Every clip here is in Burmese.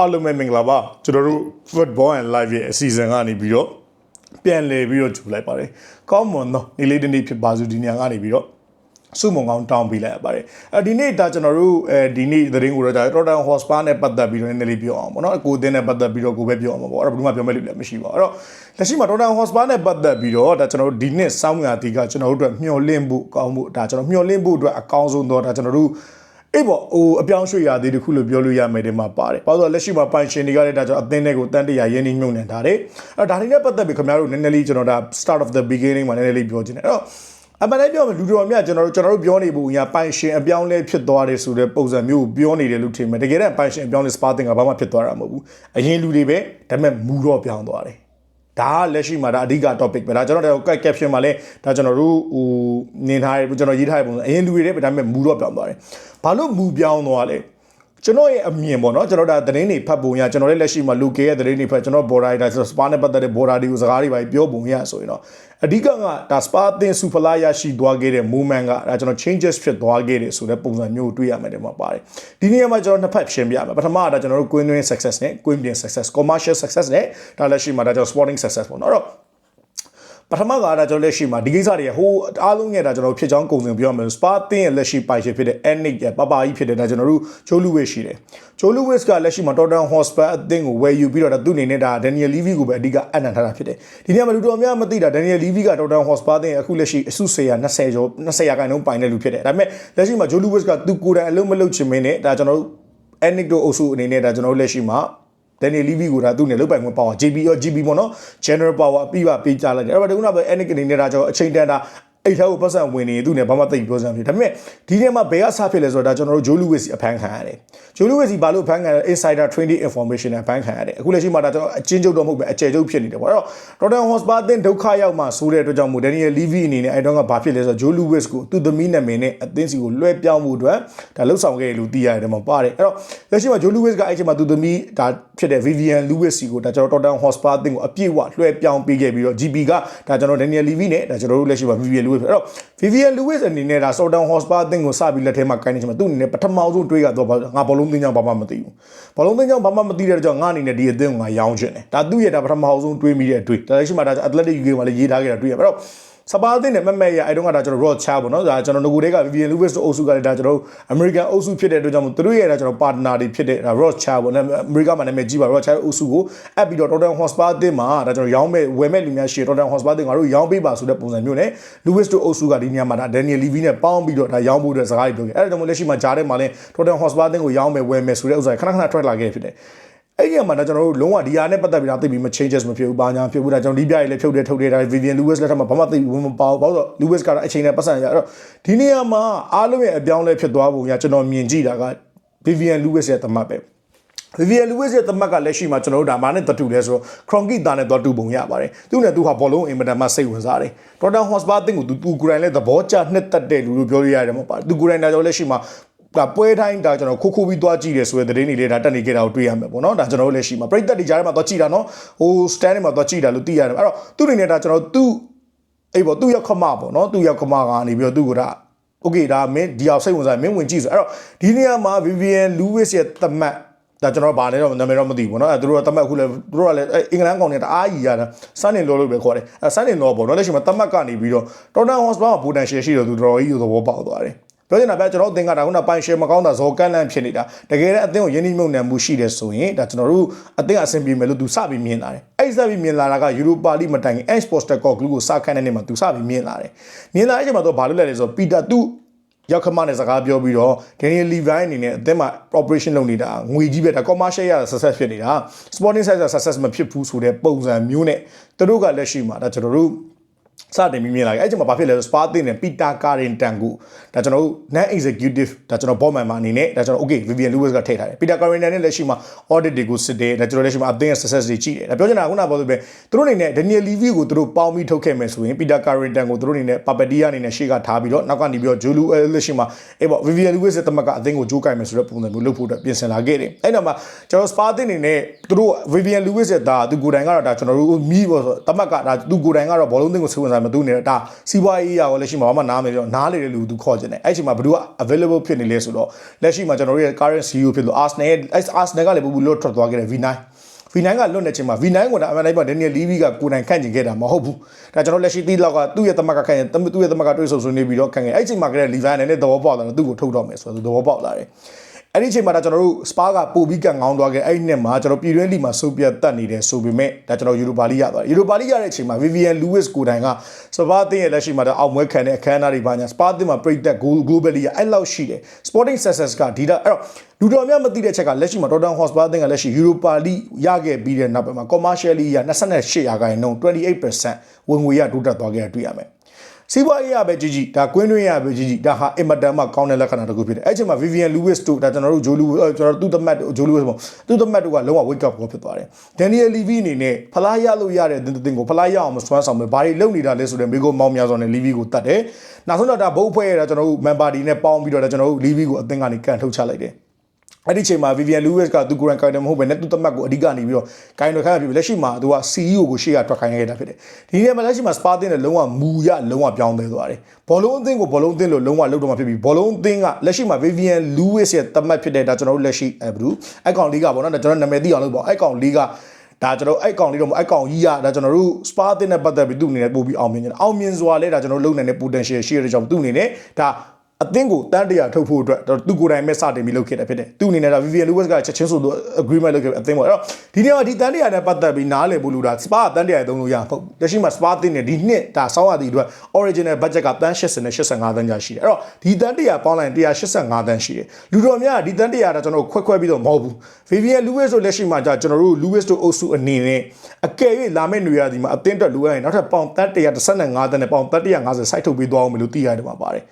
အားလုံးပဲမင်္ဂလာပါကျွန်တော်တို့ Football and Live ရဲ့အစီအစဉ်ကနေပြီးတော့ပြန်လည်ပြီးတော့ကြိုလိုက်ပါတယ်ကောင်းမွန်သောနေ့လေးတစ်နေ့ဖြစ်ပါစုဒီညကနေပြီးတော့စုမုံကောင်းတောင်းပေးလိုက်ရပါတယ်အဲဒီနေ့ဒါကျွန်တော်တို့အဲဒီနေ့သတင်းကိုတော့ဒါ Tottenham Hotspur နဲ့ပတ်သက်ပြီးတော့နည်းနည်းလေးပြောအောင်ပေါ့နော်ကိုအသင်းနဲ့ပတ်သက်ပြီးတော့ကိုပဲပြောအောင်ပေါ့အဲ့တော့ဘယ်သူမှပြောမဲ့လူလည်းမရှိပါဘူးအဲ့တော့လက်ရှိမှာ Tottenham Hotspur နဲ့ပတ်သက်ပြီးတော့ဒါကျွန်တော်တို့ဒီနှစ်စောင်းငါတီကကျွန်တော်တို့အတွက်မျှော်လင့်ဖို့ကောင်းဖို့ဒါကျွန်တော်မျှော်လင့်ဖို့အတွက်အကောင်းဆုံးတော့ဒါကျွန်တော်တို့ အေးပေါ့ဟိုအပြောင်းရွှေ့ရသေးတခုလို့ပြောလို့ရမယ်ဒီမှာပါတယ်။ဘာလို့လဲလက်ရှိမှာပိုင်ရှင်တွေကလည်းဒါကြောင့်အသင်းတွေကိုတန်တရာရင်းနှီးမြှုပ်နှံထားတယ်။အဲ့ဒါတွေနဲ့ပတ်သက်ပြီးခင်ဗျားတို့နည်းနည်းလေးကျွန်တော်ဒါ start of the beginning မှာနည်းနည်းလေးပြောချင်တယ်။အဲ့တော့အမှန်တည်းပြောမယ်လူတော်များကျွန်တော်တို့ကျွန်တော်တို့ပြောနေဖို့ညာပိုင်ရှင်အပြောင်းလဲဖြစ်သွားတယ်ဆိုတဲ့ပုံစံမျိုးကိုပြောနေတယ်လို့ထင်မယ်။တကယ်တော့ပိုင်ရှင်အပြောင်းလဲစပါတင်ကဘာမှဖြစ်သွားတာမဟုတ်ဘူး။အရင်လူတွေပဲဒါပေမဲ့မူတော့ပြောင်းသွားတယ်။ ဒါကလက်ရှိမှာဒါအဓိက topic ပဲဒါကျွန်တော်တို့ caption မှာလည်းဒါကျွန်တော်တို့ဟိုနင်ထားရကျွန်တော်ရေးထားတဲ့ပုံစံအရင်လူတွေလည်းပဲဒါပေမဲ့မူတော့ပြောင်းသွားတယ်ဘာလို့မူပြောင်းသွားလဲ ကျွန်တော်ရဲ့အမြင်ပေါ့နော်ကျွန်တော်ဒါသတင်းတွေဖတ်ပုံရကျွန်တော်လည်းလက်ရှိမှာလူကေရဲ့သတင်းတွေဖတ်ကျွန်တော် border ဒါဆိုစပါနဲ့ပတ်သက်တဲ့ border တွေကိုစကားတွေပါပြောပုံရဆိုရင်တော့အဓိကကဒါစပါအသင်းစူဖလာရရှိသွားခဲ့တဲ့ movement ကဒါကျွန်တော် changes ဖြစ်သွားခဲ့တယ်ဆိုတဲ့ပုံစံမျိုးကိုတွေ့ရမယ်တဲ့မှာပါတယ်ဒီနေရာမှာကျွန်တော်နှစ်ဖက်ရှင်းပြရမယ်ပထမကဒါကျွန်တော်တို့ queen win success နဲ့ queen bin success commercial success နဲ့ဒါလက်ရှိမှာဒါကျွန်တော် sporting success ပေါ့နော်အဲ့တော့ ပထမကဒါကျွန်တော်လက်ရှိမှာဒီကိစ္စတွေဟိုအားလုံးရဲ့ဒါကျွန်တော်ဖြစ်ချောင်းကုန်စင်ပြောရမယ်စပါတင်ရဲ့လက်ရှိပိုင်ရှင်ဖြစ်တဲ့ Enic ရဲ့ပပကြီးဖြစ်တဲ့ဒါကျွန်တော်တို့ဂျိုလူဝစ်ရှိတယ်ဂျိုလူဝစ်ကလက်ရှိမှာ Tottenham Hotspur အသင်းကိုဝယ်ယူပြီးတော့ဒါသူ့အနေနဲ့ဒါ Daniel Levy ကိုပဲအဓိကအနံ့ထားတာဖြစ်တယ်ဒီနေ့မှာလူတော်များမသိတာ Daniel Levy က Tottenham Hotspur အသင်းအခုလက်ရှိအစုစေရ20ကျော်20ရာခိုင်နှုန်းပိုင်တဲ့လူဖြစ်တယ်ဒါပေမဲ့လက်ရှိမှာဂျိုလူဝစ်ကသူကိုယ်တိုင်အလုံးမလုပ်ချင်မင်းနဲ့ဒါကျွန်တော်တို့ Enic တို့အုပ်စုအနေနဲ့ဒါကျွန်တော်တို့လက်ရှိမှာ Daniel Levy ကိုဒါသူ့နဲ့လုတ်ပိုင်ခွင့်ပါဝါ JB ရော GB ပေါ့နော် General Power ပြီးပါပေးကြလိုက်တယ်အဲ့တော့ဒီခုနကပဲ Enic အနေနဲ့ဒါကျွန်တော်အချိန်တန်တာ အဲ့ထားကိုပတ်စံဝင်နေသူ့နဲ့ဘာမှသိပ်ပြောစမ်းဖြစ်ဒါပေမဲ့ဒီထဲမှာဘယ်ကစဖြစ်လဲဆိုတော့ဒါကျွန်တော်တို့ဂျိုလူဝစ်စီအဖမ်းခံရတယ်ဂျိုလူဝစ်စီဘာလို့ဖမ်းခံရလဲ insider trading information နဲ့ဖမ်းခံရတယ်အခုလက်ရှိမှာဒါကျွန်တော်အချင်းချုပ်တော့မဟုတ်ပဲအကျယ်ချုပ်ဖြစ်နေတယ်ပေါ့အဲ့တော့ Tottenham Hotspur အသင်းဒုက္ခရောက်မှဆိုတဲ့အတွက်ကြောင့်မို့ Daniel Levy အနေနဲ့အဲ့တော့ကဘာဖြစ်လဲဆိုတော့ဂျိုလူဝစ်ကိုသူ့သမီးနာမည်နဲ့အသင်းစီကိုလွှဲပြောင်းမှုအတွက်ဒါလှုပ်ဆောင်ခဲ့တယ်လို့သိရတယ်မှာပါတယ်အဲ့တော့လက်ရှိမှာဂျိုလူဝစ်ကအဲ့ချိန်မှာသူ့သမီးဒါဖြစ်တဲ့ Vivian Lewis စီကိုဒါကျွန်တော် Tottenham Hotspur အသင်းကိုအပြည့်အဝလွှဲပြောင်းပေးခဲ့ပြီးတော့ GB ကဒါကျွန်တော် Daniel Levy နဲ့ဒါကျွန်တော်တို့လက်ရှိမှာ Vivian Lewis အဲ့တော့ Vivian Lewis အနေနဲ့ဒါ Southampton Hotspur အသင်းကိုစပြီးလက်ထဲမှာကိုင်းနေချင်မှာသူ့အနေနဲ့ပထမဆုံးတွေးကတော့ငါဘောလုံးသင်းကြောင့်ဘာမှမသိဘူးဘောလုံးသင်းကြောင့်ဘာမှမသိတဲ့ကြောင့်ငါအနေနဲ့ဒီအသင်းကိုငါရောင်းချင်တယ်ဒါသူ့ရဲ့ဒါပထမဆုံးတွေးမိတဲ့အတွေ့ဒါလက်ရှိမှာဒါ Athletic UK မှာလည်းရေးထားခဲ့တာတွေ့ရပါတော့ စပါးအသင်းနဲ့မမက်ရအဲ့တုန်းကဒါကျွန်တော် Rod Cha ပေါ့နော်ဒါကျွန်တော်ငကိုတွေက Vivian Lewis တို့အုပ်စုကလည်းဒါကျွန်တော် American အုပ်စုဖြစ်တဲ့အတွက်ကြောင့်မို့သူတို့ရဲ့ဒါကျွန်တော် partner တွေဖြစ်တဲ့ဒါ Rod Cha ပေါ့နော် America မှာနာမည်ကြီးပါ Rod Cha အုပ်စုကိုအပ်ပြီးတော့ Tottenham Hotspur အသင်းမှာဒါကျွန်တော်ရောင်းမဲ့ဝယ်မဲ့လူများရှိ Tottenham Hotspur အသင်းကတို့ရောင်းပေးပါဆိုတဲ့ပုံစံမျိုးနဲ့ Lewis တို့အုပ်စုကဒီညမှာဒါ Daniel Levy နဲ့ပေါင်းပြီးတော့ဒါရောင်းဖို့အတွက်စကားတွေပြောခဲ့အဲ့ဒါကြောင့်မို့လက်ရှိမှာဂျားထဲမှာလည်း Tottenham Hotspur အသင်းကိုရောင်းမယ်ဝယ်မယ်ဆိုတဲ့ဥစ္စာခဏခဏ track လာခဲ့ဖြစ်တယ် အဲ့ဒီမှာတော့ကျွန်တော်တို့လုံးဝဒီဟာနဲ့ပတ်သက်ပြီးတော့သိပြီးမ changes မဖြစ်ဘူး။ဘာညာဖြစ်ဘူးဒါကျွန်တော်ဒီပြရည်လည်းဖြုတ်တယ်ထုတ်တယ်ဒါ Vivian Lewis လက်ထက်မှာဘာမှသိဝင်မပေါဘူး။ဘာလို့ Lewis ကတော့အချိန်နဲ့ပတ်စံရအဲ့တော့ဒီနေရာမှာအားလုံးရဲ့အပြောင်းလဲဖြစ်သွားပုံရကျွန်တော်မြင်ကြည့်တာက Vivian Lewis ရဲ့သမတ်ပဲ။ Vivian Lewis ရဲ့သမတ်ကလက်ရှိမှာကျွန်တော်တို့ဒါမှနဲ့တတူလဲဆိုတော့ Cronky တာနဲ့တော့တူပုံရပါတယ်။သူနဲ့သူဟာဘောလုံးအင်မတန်မှစိတ်ဝင်စားတယ်။ Tottenham Hotspur အသင်းကိုသူသူကိုယ်တိုင်လည်းသဘောကျနှစ်သက်တဲ့လူလို့ပြောလို့ရတယ်မဟုတ်ပါဘူး။သူကိုယ်တိုင်ဒါကြောင့်လက်ရှိမှာ ဒါပွဲတိုင်းဒါကျွန်တော်ခိုးခိုးပြီးသွားကြည့်တယ်ဆိုတဲ့သတင်းတွေလေးဒါတက်နေကြတာကိုတွေ့ရမှာပေါ့နော်ဒါကျွန်တော်တို့လည်းရှိမှာပြိသက်တွေကြားထဲမှာသွားကြည့်တာနော်ဟို stand တွေမှာသွားကြည့်တာလို့သိရတယ်အဲ့တော့သူ့အနေနဲ့ဒါကျွန်တော်သူ့အေးပေါ့သူ့ရောက်ခမပေါ့နော်သူ့ရောက်ခမကနေပြီးတော့သူ့ကဒါโอเคဒါမင်းဒီအောင်စိတ်ဝင်စားမင်းဝင်ကြည့်ဆိုအဲ့တော့ဒီနေရာမှာ Vivian Lewis ရဲ့သမတ်ဒါကျွန်တော်ဗာလဲတော့နာမည်တော့မသိဘူးเนาะအဲသူတို့ကတမတ်ခုလဲသူတို့ကလည်းအင်္ဂလန်ကောင်တွေတအားကြီးရတာစန်းနေလောလို့ပဲခေါ်တယ်အဲစန်းနေလောပေါ့เนาะလက်ရှိမှာတမတ်ကနေပြီးတော့ Tottenham Hotspur မှာ potential ရှိတယ်သူတော်တော်ကြီးသဘောပေါက်သွားတယ် ပြောချင်တာဗျကျွန်တော်အသင်းကဒါခုနပိုင်ရှယ်မကောင်းတာဇော်ကန့်လန့်ဖြစ်နေတာတကယ်လည်းအသင်းကိုယင်းနှိမ့်မှုန်မှုရှိတယ်ဆိုရင်ဒါကျွန်တော်တို့အသင်းအဆင်ပြေမယ်လို့သူစပြီးမြင်လာတယ်အဲ့စပြီးမြင်လာတာကယူရိုပါလိမတိုင်ခင် Edge Poster Cock ကိုစခန့်တဲ့နေ့မှာသူစပြီးမြင်လာတယ်မြင်လာတဲ့အချိန်မှာသူဘာလုပ်လဲလဲဆိုတော့ပီတာသူရောက်ခမနဲ့စကားပြောပြီးတော့ Daniel Levy အနေနဲ့အသင်းမှာ operation လုပ်နေတာငွေကြီးပဲဒါ commercial ရ success ဖြစ်နေတာ sporting side success မဖြစ်ဘူးဆိုတဲ့ပုံစံမျိုးနဲ့သူတို့ကလက်ရှိမှာဒါကျွန်တော်တို့ စတင်ပြီးမြင်လာခဲ့အဲ့ချိန်မှာဘာဖြစ်လဲဆိုစပါတင်နဲ့ပီတာကာရင်တန်ကိုဒါကျွန်တော်တို့ non executive ဒါကျွန်တော်ဘော့မန်မှာအနေနဲ့ဒါကျွန်တော် okay Vivian Lewis ကထည့်ထားတယ်ပီတာကာရင်တန်နဲ့လက်ရှိမှာ audit တွေကိုစစ်တယ်ဒါကျွန်တော်လက်ရှိမှာအသင်းရဲ့ success တွေကြည့်တယ်ဒါပြောချင်တာကခုနကပြောသလိုပဲသူတို့အနေနဲ့ Daniel Levy ကိုသူတို့ပေါင်းပြီးထုတ်ခဲ့မယ်ဆိုရင်ပီတာကာရင်တန်ကိုသူတို့အနေနဲ့ Papadia အနေနဲ့ရှေ့ကထားပြီးတော့နောက်ကနေပြီးတော့ Julu လက်ရှိမှာအေးပေါ့ Vivian Lewis ရဲ့တမက်ကအသင်းကိုကြိုးကင်မယ်ဆိုတဲ့ပုံစံမျိုးလုပ်ဖို့အတွက်ပြင်ဆင်လာခဲ့တယ်အဲ့တော့မှကျွန်တော် Spa တင်အနေနဲ့သူတို့ Vivian Lewis ရဲ့ဒါသူကိုယ်တိုင်ကတော့ဒါကျွန်တော်တို့မီးပေါ့ဆိုတမက်ကဒါသူကိုယ်တိုင်ကတော့ဘောလုံးသင်းကိုစိတ်ဝင်ဝင်စားမှာသူနေတဲ့ဒါစီးပွားရေးရာကိုလက်ရှိမှာဘာမှနားမလဲတော့နားလေတဲ့လူသူခေါ်ခြင်းတယ်အဲ့ချိန်မှာဘယ်သူက available ဖြစ်နေလဲဆိုတော့လက်ရှိမှာကျွန်တော်တို့ရဲ့ current CEO ဖြစ်လို့ Arsenal ရဲ့ Arsenal ကလည်းပူပူလွတ်ထွက်သွားခဲ့တယ် V9 V9 ကလွတ်နေချိန်မှာ V9 ကိုဒါအမှန်တိုင်းမှာ Daniel Levy ကကိုယ်တိုင်ခန့်ကျင်ခဲ့တာမဟုတ်ဘူးဒါကျွန်တော်လက်ရှိတီးလောက်ကသူ့ရဲ့တမကခန့်ရင်သူ့ရဲ့တမကတွေးဆုံဆွေးနွေးပြီးတော့ခန့်ခဲ့အဲ့ချိန်မှာကလည်း Levi နဲ့သဘောပေါက်လာတော့သူ့ကိုထုတ်တော့မယ်ဆိုတော့သဘောပေါက်လာတယ် အဲ့ဒီအချိန်မှာဒါကျွန်တော်တို့ Spa ကပို့ပြီးကန်ငောင်းသွားခဲ့အဲ့ဒီနှစ်မှာကျွန်တော်ပြည်တွင်းလီမှာစုပ်ပြတ်တက်နေတယ်ဆိုပေမဲ့ဒါကျွန်တော်ယူရိုပါလိရသွားတယ်ယူရိုပါလိရတဲ့အချိန်မှာ Vivian Lewis ကိုယ်တိုင်က Spa အသင်းရဲ့လက်ရှိမှာဒါအောင်မွဲခံတဲ့အခမ်းအနားတွေပါညာ Spa အသင်းမှာပြိတက် globally အဲ့လောက်ရှိတယ် Sporting success ကဒီတော့အဲ့တော့လူတော်များမသိတဲ့ချက်ကလက်ရှိမှာ Tottenham Hotspur အသင်းကလက်ရှိ Europa League ရခဲ့ပြီးတဲ့နောက်ပိုင်းမှာ commercially ရ28ရာခိုင်နှုန်း28%ဝင်ငွေရတိုးတက်သွားခဲ့တာတွေ့ရမယ် စီးပွားရေးရပဲကြီးကြီးဒါကွင်းတွင်းရပဲကြီးကြီးဒါဟာအင်မတန်မှကောင်းတဲ့လက္ခဏာတစ်ခုဖြစ်တယ်အဲ့ချိန်မှာ Vivian Lewis တို့ဒါကျွန်တော်တို့ဂျိုလူကျွန်တော်တို့သူ့သမတ်ဂျိုလူပေါ့သူ့သမတ်တို့ကလုံးဝ wake up call ဖြစ်သွားတယ် Daniel Levy အနေနဲ့ဖလားရလို့ရတဲ့တင်တင်ကိုဖလားရအောင်မစွမ်းဆောင်ပဲဘာတွေလုပ်နေတာလဲဆိုတဲ့မိကိုမောင်းများစွာနဲ့ Levy ကိုတတ်တယ်နောက်ဆုံးတော့ဒါဘုတ်ဖွဲ့ရတာကျွန်တော်တို့ member တွေနဲ့ပေါင်းပြီးတော့ဒါကျွန်တော်တို့ Levy ကိုအသင်းကနေကန်ထုတ်ချလိုက်တယ် အဲ့ဒီချိန်မှာ Vivian Lewis ကသူကိုယ်တိုင်ကိုင်တယ်မဟုတ်ဘဲနဲ့သူ့တမတ်ကိုအဓိကနေပြီးတော့ကိုင်တော်ခိုင်းရပြီလက်ရှိမှာသူက CEO ကိုရှေ့ကထွက်ခိုင်းရတာဖြစ်တယ်ဒီနေ့မှာလက်ရှိမှာ Spa တင်တဲ့လုံးဝမူရလုံးဝပြောင်းလဲသွားတယ်ဘောလုံးအသင်းကိုဘောလုံးအသင်းလို့လုံးဝလောက်တော့မှဖြစ်ပြီဘောလုံးအသင်းကလက်ရှိမှာ Vivian Lewis ရဲ့တမတ်ဖြစ်တဲ့ဒါကျွန်တော်တို့လက်ရှိအဲဘလူးအကောင်လေးကပေါ့နော်ကျွန်တော်နာမည်သိအောင်လုပ်ပေါ့အကောင်လေးကဒါကျွန်တော်အဲ့ကောင်လေးတော့အဲ့ကောင်ကြီးရဒါကျွန်တော်တို့ spa တင်တဲ့ပတ်သက်ပြီးသူ့အနေနဲ့ပို့ပြီးအောင်မြင်တယ်အောင်မြင်စွာလဲဒါကျွန်တော်လုံနေတဲ့ potential ရှိရတဲ့ကြောင့်သူ့အနေနဲ့ဒါ အသင်းကိုတန်းတရာထုတ်ဖို့အတွက်သူကိုယ်တိုင်မဲ့စတင်ပြီးလုပ်ခဲ့တာဖြစ်တယ်သူအနေနဲ့ဒါ Vivian Lewis ကချက်ချင်းဆိုသူ agreement လုပ်ခဲ့အသင်းပေါ့အဲ့တော့ဒီနေ့ကဒီတန်းတရာနဲ့ပတ်သက်ပြီးနားလည်ဖို့လိုတာ spa တန်းတရာသုံးလို့ရဟုတ်လက်ရှိမှာ spa တင်နေဒီနှစ်ဒါစောင်းရတဲ့အတွက် original budget ကတန်း80နဲ့85တန်းကြာရှိတယ်အဲ့တော့ဒီတန်းတရာပေါင်းလိုက်185တန်းရှိတယ်လူတော်များဒီတန်းတရာဒါကျွန်တော်ခွဲခွဲပြီးတော့မဟုတ်ဘူး Vivian Lewis ဆိုလက်ရှိမှာကြာကျွန်တော်တို့ Lewis တို့အုပ်စုအနေနဲ့အကယ်၍လာမယ့်နေရာဒီမှာအသင်းတက်လိုရရင်နောက်ထပ်ပေါင်တန်း135တန်းနဲ့ပေါင်တန်း150 site ထုတ်ပေးသွားအောင်မလို့သိရတယ်မှာပါတယ်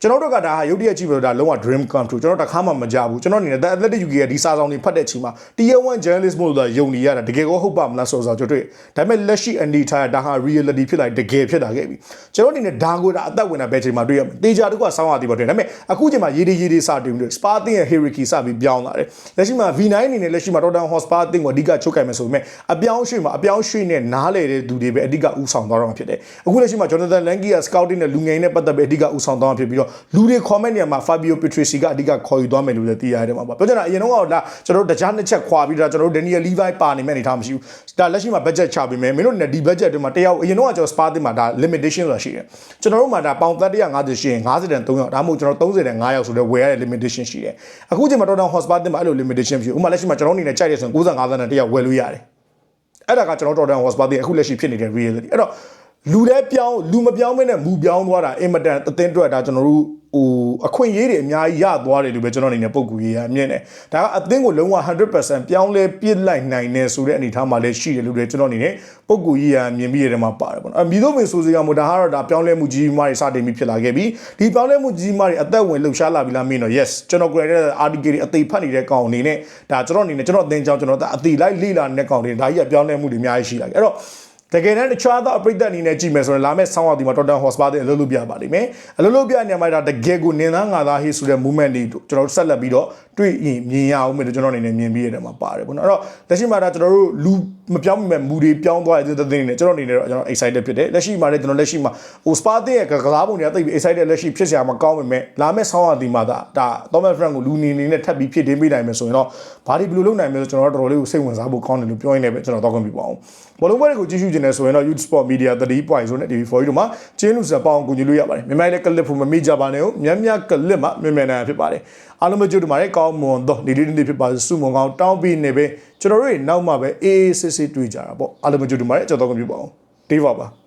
ကျွန်တော်တို့ကဒါဟာရုပ်တရက်ကြည့်ပြီးတော့ဒါလုံးဝ dream come true ကျွန်တော်တခါမှမကြဘူးကျွန်တော်အနေနဲ့ The Athletic UK ရဲ့ဒီစာဆောင်တွေဖတ်တဲ့ချိန်မှာ Tier 1 journalist မို့လို့ယုံနေရတာတကယ်ကိုဟုတ်ပါမလားဆိုတော့ကျွန်တော်တွေ့ဒါပေမဲ့လက်ရှိအနေထားဒါဟာ reality ဖြစ်လာတကယ်ဖြစ်လာခဲ့ပြီကျွန်တော်အနေနဲ့ဒါကိုဒါအသက်ဝင်တာပဲချိန်မှာတွေ့ရမယ်တေချာတကွာဆောင်းရသည်ပေါ့တွေ့ဒါပေမဲ့အခုချိန်မှာရေးဒီရေးဒီစတင်ပြီး Spa တင်ရဲ့ hierarchy စပြီးပြောင်းလာတယ်လက်ရှိမှာ V9 အနေနဲ့လက်ရှိမှာ Tottenham Hotspur တင်ကိုအဓိကချုပ်ကင်မယ်ဆိုပေမဲ့အပြောင်းရွှေ့မှာအပြောင်းရွှေ့နဲ့နားလေတဲ့သူတွေပဲအဓိကဥဆောင်သွားတော့မှာဖြစ်တယ်အခုလက်ရှိမှာ Jonathan Lanky က scouting နဲ့လူငယ်နဲ့ပတ်သက်ပြီးအဓိကဥဆောင်သွားမှာဖြစ်ပြီးတော့လူတွေ comment နေရာမှာ Fabio Petrisi ကအဓိကခေါ်ယူသွားမယ်လို့လည်းသိရတယ်မှာပါပြောချင်တာအရင်တော့ကဒါကျွန်တော်တို့တခြားနှစ်ချက်ခွာပြီးတော့ကျွန်တော်တို့ Daniel Levi ပါနေမဲ့အနေထားမရှိဘူးဒါလက်ရှိမှာ budget ချပေးမယ်မင်းတို့နဲ့ဒီ budget တွေမှာတယောက်အရင်တော့ကကျွန်တော် Spa တင်မှာဒါ limitation ဆိုတာရှိတယ်ကျွန်တော်တို့မှာဒါပေါင်350ရှိရင်50တန်3ယောက်ဒါမှမဟုတ်ကျွန်တော်30တန်5ယောက်ဆိုတော့ဝယ်ရတဲ့ limitation ရှိတယ်အခုချိန်မှာ Tottenham Hotspur တင်မှာအဲ့လို limitation ဖြစ်ဥပမာလက်ရှိမှာကျွန်တော်အနေနဲ့ကြိုက်ရဆိုရင်95တန်တယောက်ဝယ်လို့ရတယ်အဲ့ဒါကကျွန်တော် Tottenham Hotspur တင်အခုလက်ရှိဖြစ်နေတဲ့ reality အဲ့တော့ လူလဲပြောင်းလူမပြောင်းမနဲ့မူပြောင်းသွားတာအင်မတန်အသင်းအတွက်ဒါကျွန်တော်တို့ဟိုအခွင့်အရေးတွေအများကြီးရသွားတယ်လို့ပဲကျွန်တော်အနေနဲ့ပုံကူရေးရအမြင်တယ်ဒါကအသင်းကိုလုံးဝ100%ပြောင်းလဲပြစ်လိုက်နိုင်တယ်ဆိုတဲ့အနေအထားမှာလည်းရှိတယ်လို့လည်းကျွန်တော်အနေနဲ့ပုံကူရေးရမြင်ပြီးရတဲ့မှာပါတယ်ပေါ့နော်အမီတို့ဝင်ဆိုစီကမို့ဒါကတော့ဒါပြောင်းလဲမှုကြီးမားတွေစတင်ပြီးဖြစ်လာခဲ့ပြီဒီပြောင်းလဲမှုကြီးမားတွေအသက်ဝင်လှုပ်ရှားလာပြီလားမင်းတော့ yes ကျွန်တော် credit article တွေအသေးဖတ်နေတဲ့ကောင်အနေနဲ့ဒါကျွန်တော်အနေနဲ့ကျွန်တော်အသင်းကြောင့်ကျွန်တော်အသေးလိုက်လေ့လာနေတဲ့ကောင်တွေဒါကြီးကပြောင်းလဲမှုတွေအများကြီးရှိလာခဲ့အဲ့တော့ တကယ်တမ်းတခြားသောအပရိသတ်အနေနဲ့ကြည့်မယ်ဆိုရင်လာမယ့်ဆောင်းအောင်ဒီမှာ Tottenham Hotspur တဲ့အလုပ်လုပ်ပြပါလိမ့်မယ်အလုပ်လုပ်ပြနေမှာဒါတကယ်ကိုနင်းသားငါသားဟေးဆိုတဲ့ movement တွေကျွန်တော်တို့ဆက်လက်ပြီးတော့တွေ့ရင်မြင်ရအောင်မယ်ကျွန်တော်အနေနဲ့မြင်ပြီးရတဲ့မှာပါတယ်ပေါ့နော်အဲ့တော့လက်ရှိမှာဒါကျွန်တော်တို့လူမပြောင်းမိမဲ့မူတွေပြောင်းသွားတဲ့တဲ့တဲ့နဲ့ကျွန်တော်အနေနဲ့တော့ကျွန်တော် excited ဖြစ်တယ်လက်ရှိမှာလည်းကျွန်တော်လက်ရှိမှာဟို Spa တဲ့ကစားပုံတွေကတိတ်ပြီး excited လက်ရှိဖြစ်စရာမကောင်းပေမဲ့လာမယ့်ဆောင်းအောင်ဒီမှာဒါဒါ Thomas Frank ကိုလူနေနေနဲ့ထပ်ပြီးဖြစ်တင်းပေးနိုင်မယ်ဆိုရင်တော့ဘာဒီဘယ်လိုလုပ်နိုင်မလဲဆိုကျွန်တော်တို့တော်တော်လေးကိုစိတ်ဝင်စားဖို့ကောင်းတယ်လို့ပြောရင်းနဲ့ပဲကျွန်တော်တော့ခွင့်ပြုပါအောင်ဘောလုံးပွဲတွေကိုကြည့်ရှုခြင်းနဲ့ဆိုရင်တော့ Youth Sport Media 3 point ဆိုနဲ့ TV4 တို့မှာကျင်းလူစပောင်းကိုကြည့်လို့ရပါတယ်မြန်မာလည်းကလစ်ဖို့မမေ့ကြပါနဲ့မြတ်မြတ်ကလစ်မှာမြန်မြန်နိုင်ဖြစ်ပါတယ်အားလုံးပဲကြိုးတမားရဲ့ကောင်းမွန်သောဒီလေးနေ့ဖြစ်ပါစုမွန်ကောင်းတောင်းပြီးနေပဲကျွန်တော်တို့နောက်မှပဲအေးအေးဆေးဆေးတွေ့ကြတာပေါ့အားလုံးပဲကြိုးတမားရဲ့ကျွန်တော်တော့ခွင့်ပြုပါအောင်တေးပါပါ